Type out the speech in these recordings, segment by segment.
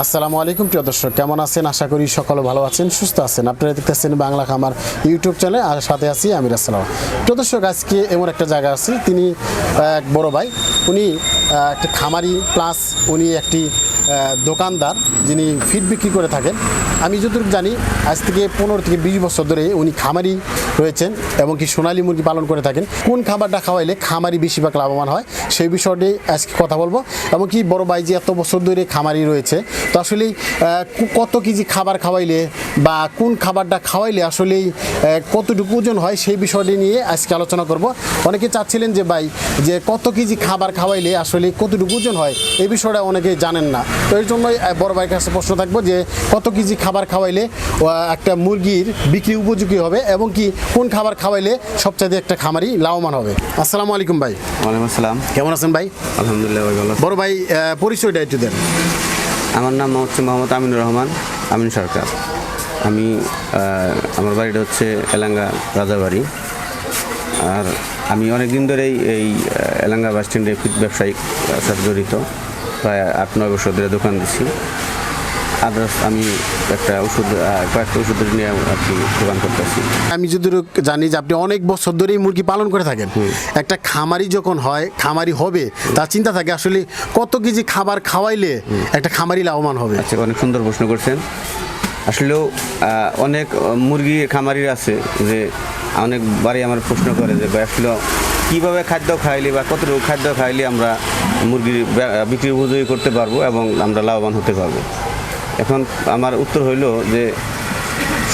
আসসালামু আলাইকুম, প্রিয় দর্শক। কেমন আছেন? আশা করি সকলে ভালো আছেন, সুস্থ আছেন। আপনারা দেখতেছেন বাংলা খামার ইউটিউব চ্যানেলে, আর সাথে আছি আমির আসসালাম প্রিয় দর্শক, আজকে এমন একটা জায়গা আছে। তিনি এক বড় ভাই, উনি একটা খামারি প্লাস উনি একটি দোকানদার, যিনি ফিড বিক্রি করে থাকেন। আমি যতটুকু জানি, আজ থেকে পনেরো থেকে বিশ বছর ধরে উনি খামারি রয়েছেন এবং কি সোনালী মুরগি পালন করে থাকেন। কোন খাবারটা খাওয়াইলে খামারি বেশিরভাগ লাভবান হয়, সেই বিষয়টি আজকে কথা বলব। এবং কি বড় ভাই যে এত বছর ধরে খামারি রয়েছে, তো আসলে কত কেজি খাবার খাওয়াইলে বা কোন খাবারটা খাওয়াইলে আসলেই কতটুকু ওজন হয় সেই বিষয়টি নিয়ে আজকে আলোচনা করব। অনেকে চাচ্ছিলেন যে ভাই, যে কত কেজি খাবার খাওয়াইলে আসলে কতটুকু ওজন হয়, এই বিষয়টা অনেকে জানেন না। তো এই জন্যই বড় ভাইয়ের কাছে প্রশ্ন থাকব যে, কত কেজি খাবার খাওয়াইলে একটা মুরগির বিক্রি উপযোগী হবে এবং কি কোন খাবার খাওয়াইলে সবচাইতে একটা খামারি লাভবান হবে? আসসালামু আলাইকুম ভাই। ওয়ালাইকুম আসসালাম। কেমন আছেন ভাই? আলহামদুলিল্লাহ ভাই ভালো। বড় ভাই পরিচয়টা একটু দেন। আমার নাম হচ্ছে মোহাম্মদ আমিনুর রহমান আমিন সরকার। আমি আমার বাড়িটা হচ্ছে এলাঙ্গা রাজাবাড়ি। আর আমি অনেক দিন ধরেই এই এলাঙ্গা বাস স্ট্যান্ডে ফিট ব্যবসায়িক সাথে জড়িত। প্রায় আট নয় বছর ধরে দোকান দিচ্ছি আদার্স আমি একটা ওষুধ কয়েকটা ওষুধ নিয়ে আর কি দোকান করতেছি। আমি যদি জানি যে আপনি অনেক বছর ধরেই মুরগি পালন করে থাকেন। একটা খামারি যখন হয় খামারি হবে তার চিন্তা থাকে আসলে কত কেজি খাবার খাওয়াইলে একটা খামারি লাভবান হবে। আচ্ছা অনেক সুন্দর প্রশ্ন করছেন। আসলেও অনেক মুরগি খামারির আছে যে অনেকবারই আমার প্রশ্ন করে যে আসলে কীভাবে খাদ্য খাইলে বা কতটুকু খাদ্য খাইলে আমরা মুরগির বিক্রি উপযোগী করতে পারব এবং আমরা লাভবান হতে পারব? এখন আমার উত্তর হইল যে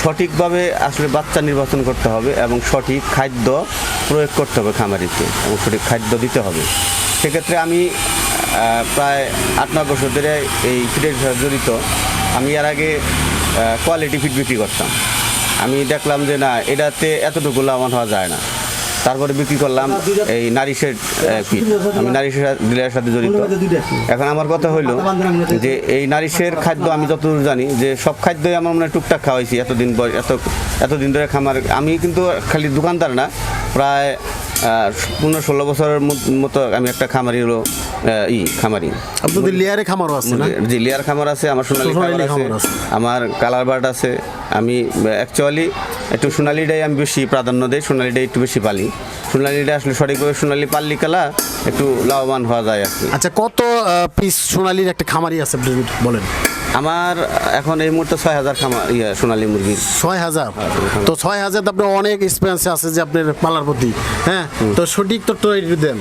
সঠিকভাবে আসলে বাচ্চা নির্বাচন করতে হবে এবং সঠিক খাদ্য প্রয়োগ করতে হবে খামারিতে এবং সঠিক খাদ্য দিতে হবে। সেক্ষেত্রে আমি প্রায় আট নয় বছর ধরে এই ফিডের সাথে জড়িত। আমি এর আগে কোয়ালিটি ফিড বিক্রি করতাম। আমি দেখলাম যে না, এটাতে এতটুকু লাভবান হওয়া যায় না। তারপরে বিক্রি করলাম এই নারিশের পিঠ আমি নারিশের ডিলারের সাথে জড়িত। এখন আমার কথা হইল যে এই নারিশের খাদ্য আমি যতদূর জানি, যে সব খাদ্যই আমার মনে টুকটাক খাওয়াইছি এতদিন এত, এতদিন ধরে খামার। আমি কিন্তু খালি দোকানদার না, প্রায় পনেরো ষোলো বছরের মতো আমি একটা খামারি হলো ই খামারি। আপনাদের লেয়ারে খামারও আছে না? জি লেয়ার খামার আছে আমার সোনালি খামার আছে খামার আমার কালার বার্ড আছে। আমি অ্যাকচুয়ালি একটু সোনালিটাই আমি বেশি প্রাধান্য দিই সোনালিটাই একটু বেশি পালি। সোনালিটা আসলে সঠিকভাবে সোনালি পাল্লি কালা একটু লাভবান হওয়া যায় আচ্ছা কত পিস সোনালির একটা খামারি আছে বলেন? আমার এখন এই মুহূর্তে ছয় হাজার খামার ইয়ে সোনালি মুরগি। ছয় হাজার? তো ছয় হাজার তো আপনার অনেক এক্সপিরিয়েন্স আছে যে আপনার পালার প্রতি হ্যাঁ? তো সঠিক তো দেন।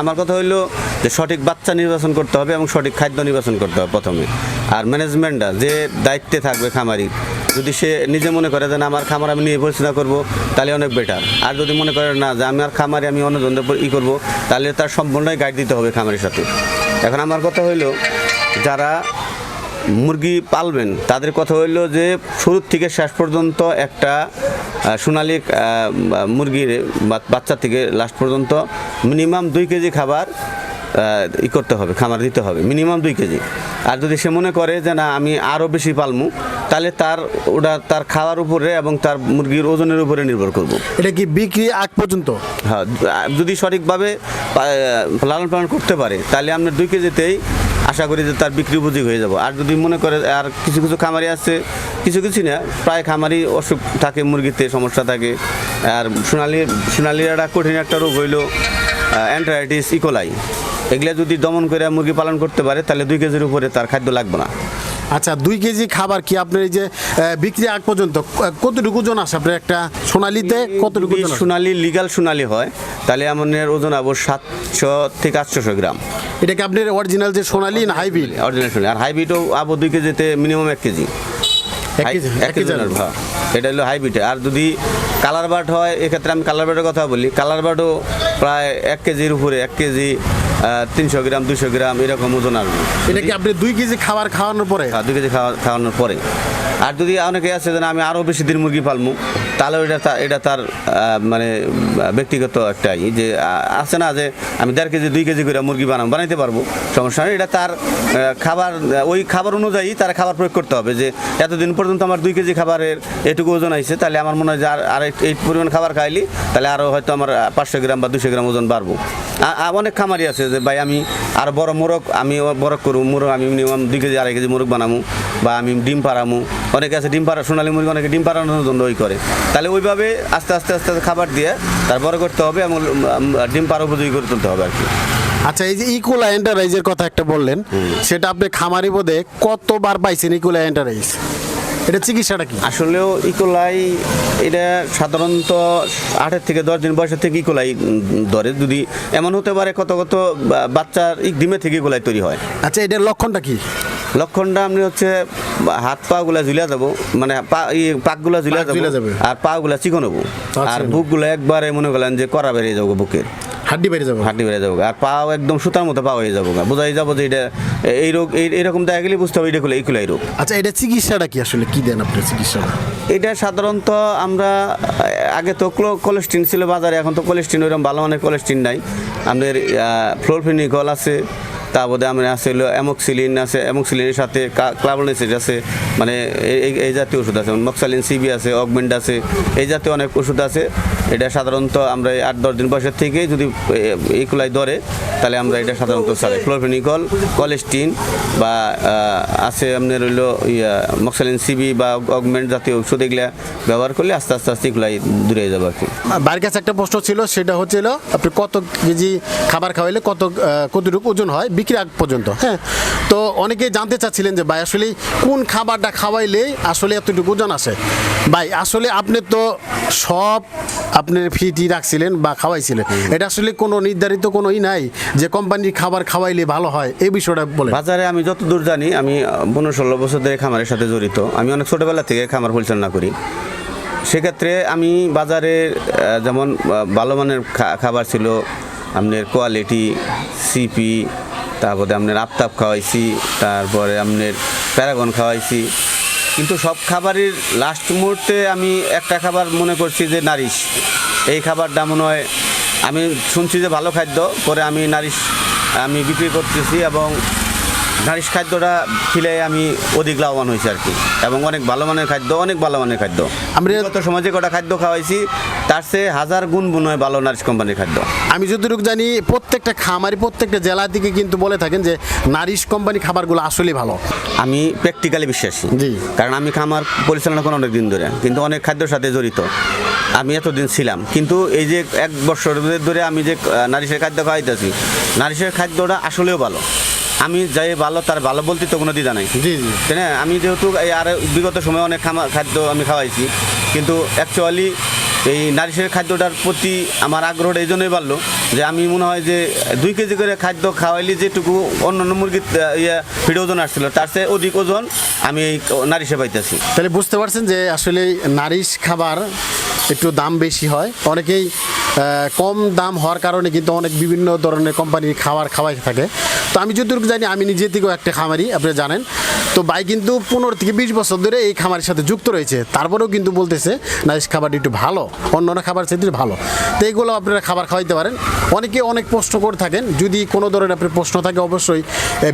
আমার কথা হইল যে সঠিক বাচ্চা নির্বাচন করতে হবে এবং সঠিক খাদ্য নির্বাচন করতে হবে প্রথমে। আর ম্যানেজমেন্টটা যে দায়িত্বে থাকবে খামারি যদি সে নিজে মনে করে যে না আমার খামার আমি নিয়ে পরিচালনা করব তাহলে অনেক বেটার আর যদি মনে করে না যে আমার খামারে আমি অন্যজনদের উপর ই করব তাহলে তার সম্পূর্ণই গাইড দিতে হবে খামারের সাথে। এখন আমার কথা হইল যারা মুরগি পালবেন তাদের কথা হইল যে শুরু থেকে শেষ পর্যন্ত একটা সোনালী মুরগির বাচ্চা থেকে লাস্ট পর্যন্ত মিনিমাম দুই কেজি খাবার ই করতে হবে খামার দিতে হবে মিনিমাম দুই কেজি। আর যদি সে মনে করে যে না আমি আরও বেশি পালমু তাহলে তার ওটা তার খাওয়ার উপরে এবং তার মুরগির ওজনের উপরে নির্ভর করব। এটা কি বিক্রি আগ পর্যন্ত? হ্যাঁ যদি সঠিকভাবে লালন পালন করতে পারে তাহলে আপনার দুই কেজিতেই আশা করি যে তার বিক্রি উপযোগী হয়ে যাব। আর যদি মনে করে আর কিছু কিছু খামারি আছে কিছু কিছু না প্রায় খামারি অসুখ থাকে মুরগিতে সমস্যা থাকে। আর সোনালির সোনালির একটা কঠিন একটা রোগ হইল অ্যান্টারাইটিস ইকোলাই এগুলা যদি দমন করে মুরগি পালন করতে পারে তাহলে দুই কেজির উপরে তার খাদ্য লাগবে না। আচ্ছা দুই কেজি খাবার কি আপনার এই যে বিক্রি আগ পর্যন্ত কতটুকু ওজন আসে আপনার একটা সোনালিতে? কতটুকু? সোনালি লিগাল সোনালি হয় তাহলে আমাদের ওজন আবার সাতশো থেকে আটশোশো গ্রাম। এটা কি আপনার অরিজিনাল যে সোনালি না হাইব্রিড অরিজিনাল সোনালি আর হাইব্রিডও আবো দুই কেজিতে মিনিমাম এক কেজি? হ্যাঁ। এটা হলো হাইব্রিড আর যদি কালার বার্ড হয় এক্ষেত্রে আমি কালার বার্ডের কথা বলি। কালার বার্ডও প্রায় এক কেজির উপরে এক কেজি তিনশো গ্রাম দুশো গ্রাম এরকম ওজন আসবে এটা কি আপনি দুই কেজি খাবার খাওয়ানোর পরে? হ্যাঁ, দুই কেজি খাওয়া খাওয়ানোর পরে। আর যদি অনেকে আছে যেন আমি আরও বেশি দিন মুরগি পালমু তাহলে এটা এটা তার মানে ব্যক্তিগত একটা যে আছে না যে, আমি দেড় কেজি, দুই কেজি করে মুরগি বানাম, বানাইতে পারব, সমস্যা নেই। এটা তার খাবার, ওই খাবার অনুযায়ী তার খাবার প্রয়োগ করতে হবে যে, এতদিন পর্যন্ত আমার দুই কেজি খাবারের এটুকু ওজন আইছে, তাহলে আমার মনে হয় যে আর আর এই- পরিমাণ খাবার খাইলি, তাহলে আরও হয়তো আমার পাঁচশো গ্রাম বা দুশো গ্রাম ওজন বাড়বো। অনেক খামারি আছে যে, ভাই, আমি আর বড় মোরগ, আমি বড় করব মোরগ, আমি মিনিমাম দুই কেজি, আড়াই কেজি মোরগ বানামু। বা আমি ডিম পাড়ামু। অনেকে আছে ডিম পাড়া সোনালি মুরগি অনেকে ডিম পাড়ানোর জন্য ওই করে। তাহলে ওইভাবে আস্তে আস্তে আস্তে আস্তে খাবার দিয়ে তারপরে করতে হবে এবং ডিম পাড়া উপযোগী করে তুলতে হবে আর কি। আচ্ছা এই যে ইকুলা এন্টারপ্রাইজের কথা একটা বললেন সেটা আপনি খামারি বোধে কতবার পাইছেন ইকুলা এন্টারপ্রাইজ এটা চিকিৎসাটা কি? আসলেও ইকোলাই এটা সাধারণত আটের থেকে দশ দিন বয়সের থেকে ইকোলাই ধরে। যদি এমন হতে পারে কত কত বাচ্চার ডিমে থেকে ইকোলাই তৈরি হয়। আচ্ছা এটার লক্ষণটা কি? লক্ষণটা আপনি হচ্ছে হাত পা গুলা ঝুলিয়া যাব মানে পা ই পাকগুলা ঝুলিয়া যাব। আর পা গুলা চিকন হব। আর বুকগুলো একবারে মনে করলেন যে করা বেরিয়ে যাব বুকের। হাড্ডি বেড়ে যাব। হাড্ডি বেড়ে যাব। আর পাও একদম সুতার মতো পা হয়ে যাব। বোঝাই যাব যে এটা এই রোগ এই- এইরকম দেখা গেলে বুঝতে হবে এটা খুলে এই খুলাই রোগ। আচ্ছা এটা চিকিৎসাটা কি আসলে? কি দেন আপনার চিকিৎসাটা? এটা সাধারণত আমরা আগে তো ক্লো- কোলেস্টিন ছিল বাজারে এখন তো কোলেস্টিন ওইরকম ভালো মানের কোলেস্টিন নাই। আমাদের ফ্লোরফিনিকল আছে তারপরে আমরা আছে হলো অ্যামোক্সিলিন আছে অ্যামোক্সিলিনের সাথে ক্লাবনেসিড আছে মানে এই- এই- জাতীয় ওষুধ আছে মক্সালিন সিবি আছে অগমেন্ট আছে, এই জাতীয় অনেক ওষুধ আছে। এটা সাধারণত আমরা আট, দশ দিন বয়সের থেকে যদি এইগুলাই ধরে, তাহলে আমরা এটা সাধারণত চালাই ফ্লোরফিনিকল কলেস্টিন বা আছে আপনার হইল ইয়া মক্সালিন সিবি বা অগমেন্ট জাতীয় ওষুধ এগুলা ব্যবহার করলে আস্তে আস্তে আস্তে এগুলাই দূরে যাবে আর কি। বাড়ির কাছে একটা প্রশ্ন ছিল, সেটা হচ্ছিল আপনি কত কেজি খাবার খাওয়াইলে কত কতটুকু ওজন হয়? বিক্রি আগ পর্যন্ত হ্যাঁ। তো অনেকেই জানতে চাচ্ছিলেন যে ভাই আসলে কোন খাবারটা খাওয়াইলে আসলে এতটুকু ওজন আসে ভাই আসলে আপনি তো সব আপনি ফিটি রাখছিলেন বা খাওয়াইছিলেন। এটা আসলে কোনো নির্ধারিত কোনো ই নাই যে কোম্পানির খাবার খাওয়াইলে ভালো হয়। এই বিষয়টা বলে বাজারে আমি যতদূর জানি আমি পনেরো ষোলো বছর ধরে খামারের সাথে জড়িত। আমি অনেক ছোটোবেলা থেকে খামার পরিচালনা করি। সেক্ষেত্রে আমি বাজারে যেমন ভালো মানের খাবার ছিল আপনার কোয়ালিটি সিপি তারপরে আপনার আফতাব খাওয়াইছি তারপরে আপনার প্যারাগন খাওয়াইছি। কিন্তু সব খাবারের লাস্ট মুহূর্তে আমি একটা খাবার মনে করছি যে নারিশ। এই খাবারটা মনে হয় আমি শুনছি যে ভালো খাদ্য পরে আমি নারিশ আমি বিক্রি করতেছি এবং নারিশ খাদ্যটা খেলে আমি অধিক লাভবান হয়েছি আর কি। এবং অনেক ভালো মানের খাদ্য অনেক ভালো মানের খাদ্য। আমরা- সমাজে কটা খাদ্য খাওয়াইছি তার চেয়ে হাজার গুণ গুণ হয় ভালো নারিশ কোম্পানির খাদ্য। আমি যতটুকু জানি প্রত্যেকটা খামারি প্রত্যেকটা জেলা থেকে কিন্তু বলে থাকেন যে নারিশ কোম্পানি খাবারগুলো আসলেই ভালো। আমি প্র্যাকটিক্যালি বিশ্বাসী। জি। কারণ আমি খামার পরিচালনা করি অনেক দিন ধরে কিন্তু অনেক খাদ্যের সাথে জড়িত। আমি এতদিন ছিলাম কিন্তু এই যে এক বছর ধরে আমি যে নারিশের খাদ্য খাওয়াইতেছি নারিশের খাদ্যটা আসলেও ভালো। আমি যাই ভালো তার ভালো বলতে তো কোনো দ্বিধা নাই। জি জি। তাই না? আমি যেহেতু এই আর বিগত সময়ে অনেক খামা খাদ্য আমি খাওয়াইছি কিন্তু অ্যাকচুয়ালি এই নারিশের খাদ্যটার প্রতি আমার আগ্রহটা এই জন্যই বাড়লো যে আমি মনে হয় যে দুই কেজি করে খাদ্য খাওয়াইলে যেটুকু অন্য অন্য মুরগির ইয়ে ফিড ওজন আসছিল, তার চেয়ে অধিক ওজন আমি এই নারিশে পাইতেছি। তাহলে বুঝতে পারছেন যে আসলে নারিশ খাবার একটু দাম বেশি হয়। অনেকেই কম দাম হওয়ার কারণে কিন্তু অনেক বিভিন্ন ধরনের কোম্পানির খাবার খাওয়াই থাকে। তো আমি যতটুকু জানি, আমি নিজে থেকেও একটা খামারি, আপনি জানেন। তো ভাই কিন্তু পনেরো থেকে বিশ বছর ধরে এই খামারের সাথে যুক্ত রয়েছে। তারপরেও কিন্তু বলতেছে নারিশ খাবারটি একটু ভালো, অন্য অন্য খাবার সাথে ভালো। তো এইগুলো আপনারা খাবার খাওয়াইতে পারেন। অনেকে অনেক প্রশ্ন করে থাকেন, যদি কোনো ধরনের আপনার প্রশ্ন থাকে, অবশ্যই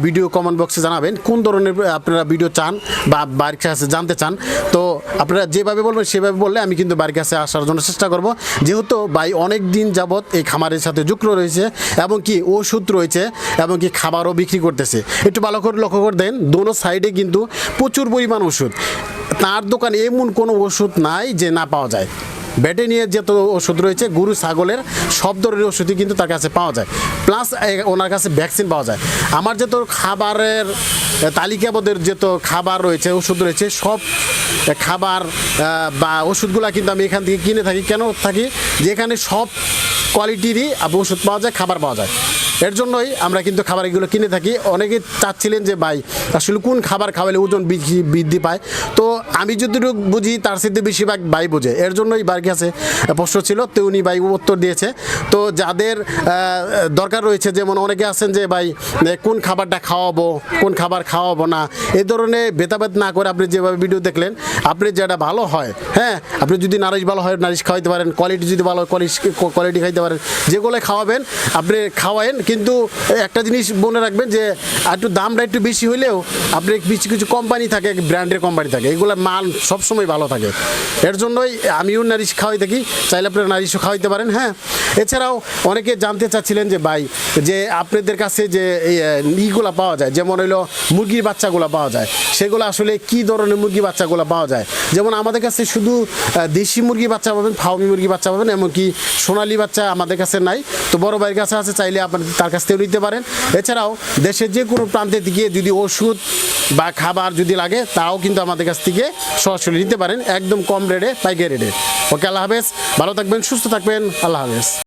ভিডিও কমেন্ট বক্সে জানাবেন, কোন ধরনের আপনারা ভিডিও চান বা বাড়ির কাছে জানতে চান। তো আপনারা যেভাবে বলবেন, সেভাবে বললে আমি কিন্তু বাড়ির কাছে আসার জন্য চেষ্টা করব। যেহেতু ভাই অনেক দিন যাবৎ এই খামারের সাথে যুক্ত রয়েছে এবং কি ওষুধ রয়েছে এবং কি খাবারও বিক্রি করতেছে। একটু ভালো করে লক্ষ্য করে দেন দোনো সাইডে কিন্তু প্রচুর পরিমাণ ওষুধ। তার দোকানে এমন কোনো ওষুধ নাই যে না পাওয়া যায়। ব্যাটে নিয়ে যত ওষুধ রয়েছে, গরু, ছাগলের সব ধরনের ওষুধই কিন্তু তার কাছে পাওয়া যায়। প্লাস ওনার কাছে ভ্যাকসিন পাওয়া যায়। আমার যত খাবারের তালিকাবদ্ধের তো খাবার রয়েছে, ওষুধ রয়েছে, সব খাবার বা ওষুধগুলা কিন্তু আমি এখান থেকে কিনে থাকি, কেন থাকি? যেখানে সব কোয়ালিটিরই ওষুধ পাওয়া যায়, খাবার পাওয়া যায়। এর জন্যই আমরা কিন্তু খাবার এগুলো কিনে থাকি। অনেকে চাচ্ছিলেন যে, ভাই, আসলে কোন খাবার খাওয়ালে ওজন বৃদ্ধি বৃদ্ধি পায়? তো আমি যতটুকু বুঝি, তার সাথে বেশিরভাগ ভাই বোঝে। এর জন্যই বাড়ির কাছে প্রশ্ন ছিল, তো উনি ভাই উত্তর দিয়েছে। তো যাদের দরকার রয়েছে, যেমন অনেকে আছেন যে, ভাই কোন খাবারটা খাওয়াবো, কোন খাবার খাওয়াবো না? এই ধরনের ভেদাভেদ না করে আপনি যেভাবে ভিডিও দেখলেন, আপনি যেটা ভালো হয় হ্যাঁ? আপনি যদি নারিশ ভালো হয়, নারিশ খাওয়াইতে পারেন কোয়ালিটি যদি ভালো হয় কোয়ালিটি কোয়ালিটি খাইতে পারেন, যেগুলো খাওয়াবেন, আপনি খাওয়ায়েন কিন্তু একটা জিনিস মনে রাখবেন যে একটু দামটা একটু বেশি হইলেও আপনি কিছু কিছু কোম্পানি থাকে ব্র্যান্ডের কোম্পানি থাকে, এগুলো মাল সবসময় ভালো থাকে। এর জন্যই আমিও নারিশ খাওয়াই থাকি, চাইলে আপনারা নারিশও খাওয়াইতে পারেন হ্যাঁ। এছাড়াও অনেকে জানতে চাচ্ছিলেন যে, ভাই, যে আপনাদের কাছে যে ইগুলা পাওয়া যায়, যেমন হইল মুরগির বাচ্চাগুলো পাওয়া যায়, সেগুলো আসলে কি ধরনের মুরগি বাচ্চাগুলো পাওয়া যায়? যেমন আমাদের কাছে শুধু দেশি মুরগি বাচ্চা পাবেন, ফাউমি মুরগি বাচ্চা পাবেন, এমনকি সোনালি বাচ্চা আমাদের কাছে নাই। তো বড় ভাইয়ের কাছে আছে, চাইলে আপনার তার কাছ থেকেও নিতে পারেন। এছাড়াও দেশের যে কোনো প্রান্তে গিয়ে যদি ওষুধ বা খাবার যদি লাগে, তাও কিন্তু আমাদের কাছ থেকে সরাসরি নিতে পারেন। একদম কম রেটে পাইকারি রেটে ওকে, আল্লাহ হাফেজ। ভালো থাকবেন, সুস্থ থাকবেন, আল্লাহ হাফেজ।